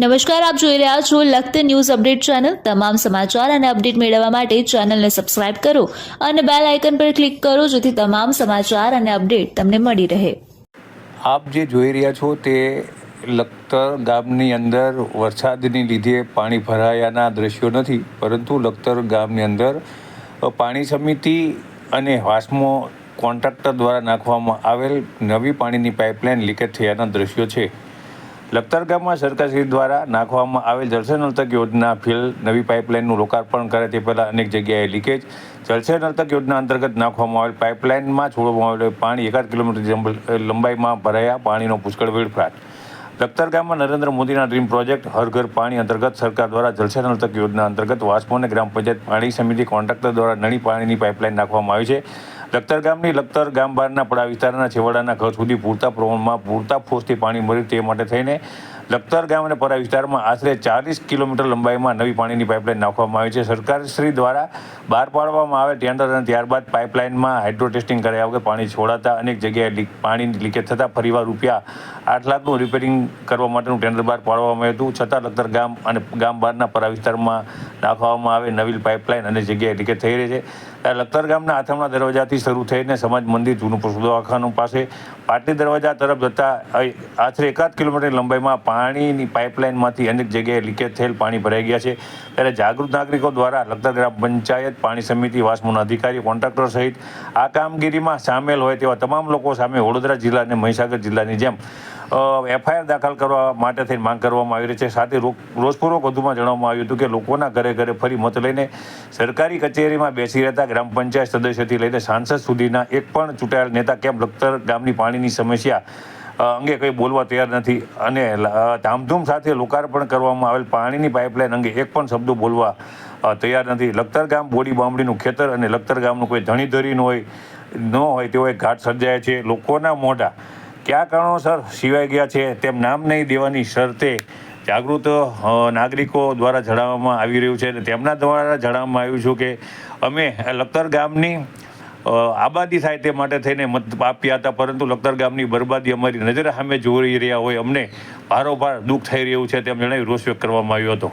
નમસ્કાર, આપ જોઈ રહ્યા છો લખત ન્યૂઝ અપડેટ ચેનલ. તમામ સમાચાર અને અપડેટ મેળવવા માટે ચેનલને સબસ્ક્રાઇબ કરો અને બેલ આઇકન પર ક્લિક કરો જેથી તમામ સમાચાર અને અપડેટ તમને મળી રહે. આપ જે જોઈ રહ્યા છો તે લખતર ગામની અંદર વરસાદની લીધે પાણી ભરાયાના દ્રશ્યો નથી, પરંતુ લખતર ગામની અંદર પાણી સમિતિ અને વાસ્મો કોન્ટ્રાક્ટર દ્વારા નાખવામાં આવેલ નવી પાણીની પાઇપલાઇન લીકેજ થયાના દ્રશ્યો છે. લખતર ગામમાં સરકારશ્રી દ્વારા નાખવામાં આવેલ જળસે નર્તક યોજના ફિલ નવી પાઇપલાઇનનું લોકાર્પણ કરે તે પહેલાં અનેક જગ્યાએ લીકેજ. જળસે નર્તક યોજના અંતર્ગત નાખવામાં આવેલ પાઇપલાઇનમાં છોડવામાં આવેલ પાણી એકાદ કિલોમીટર લંબાઈમાં ભરાયા પાણીનો પુષ્કળ વેડફાટ. લખતર ગામમાં નરેન્દ્ર મોદીના ડ્રીમ પ્રોજેક્ટ હર ઘર પાણી અંતર્ગત સરકાર દ્વારા જલસે નળ યોજના અંતર્ગત વાસ્મો અને ગ્રામ પંચાયત પાણી સમિતિ કોન્ટ્રાક્ટર દ્વારા નળી પાણીની પાઇપલાઇન નાખવામાં આવી છે. લખતર ગામની લખતર ગામ બહારના પડા વિસ્તારના છેવાડાના ઘર સુધી પૂરતા પ્રમાણમાં પૂરતા ફોર્સથી પાણી મળે તે માટે થઈને લખતર ગામ અને પરા વિસ્તારમાં આશરે ચાલીસ કિલોમીટર લંબાઈમાં નવી પાણીની પાઇપલાઇન નાખવામાં આવી છે. સરકારશ્રી દ્વારા બહાર પાડવામાં આવે ટેન્ડર અને ત્યારબાદ પાઇપલાઇનમાં હાઇડ્રો ટેસ્ટિંગ કર્યા વગર પાણી છોડાતા અનેક જગ્યાએ પાણી લીકેજ થતાં ફરીવાર રૂપિયા આઠ લાખનું રિપેરિંગ કરવા માટેનું ટેન્ડર બહાર પાડવામાં આવ્યું હતું. છતાં લખતર ગામ અને ગામ બહારના પરા વિસ્તારમાં નાખવામાં આવે નવી પાઇપલાઇન અને જગ્યાએ લીકેજ થઈ રહી છે. ત્યારે લખતર ગામના આથમણા દરવાજાથી શરૂ થઈને સમાજ મંદિર, જૂનું દવાખાનું પાસે પાટલી દરવાજા તરફ જતા આશરે એકાદ કિલોમીટર લંબાઈમાં પાણીની પાઇપલાઇનમાંથી અનેક જગ્યાએ લીકેજ થયેલ પાણી ભરાઈ ગયા છે. ત્યારે જાગૃત નાગરિકો દ્વારા લખતર ગ્રામ પંચાયત, પાણી સમિતિ, વાસ્મોના અધિકારી, કોન્ટ્રાક્ટર સહિત આ કામગીરીમાં સામેલ હોય તેવા તમામ લોકો સામે વડોદરા જિલ્લા અને મહીસાગર જિલ્લાની જેમ એફઆઈઆર દાખલ કરવા માટે થઈને માંગ કરવામાં આવી રહી છે. સાથે રો- રોષપૂર્વક વધુમાં જણાવવામાં આવ્યું હતું કે લોકોના ઘરે ઘરે ફરી મત લઈને સરકારી કચેરીમાં બેસી રહેતા ગ્રામ પંચાયત સદસ્યથી લઈને સાંસદ સુધીના એક પણ ચૂંટાયેલ નેતા કેમ લખતર ગામની પાણીની સમસ્યા અંગે કંઈ બોલવા તૈયાર નથી. અને ધામધૂમ સાથે લોકાર્પણ કરવામાં આવેલ પાણીની પાઇપલાઇન અંગે એક પણ શબ્દો બોલવા તૈયાર નથી. લખતર ગામ બોડી બામડીનું ખેતર અને લખતર ગામનું કોઈ ધણીધરી ન હોય ન હોય તેવો એક ઘાટ સર્જાય છે. લોકોના મોઢા કયા કારણોસર સિવાય ગયા છે તેમ નામ નહીં દેવાની શરતે જાગૃત નાગરિકો દ્વારા જણાવવામાં આવી રહ્યું છે. અને તેમના દ્વારા જણાવવામાં આવ્યું છે કે અમે લખતર ગામની આબાદી થાય તે માટે થઈને મત આપ્યા હતા, પરંતુ લખતર ગામની બરબાદી અમારી નજર સામે જોઈ રહ્યા હોય અમને ભારોભાર દુઃખ થઈ રહ્યું છે તેમ જણાવી રોષ વ્યક્ત કરવામાં આવ્યો હતો.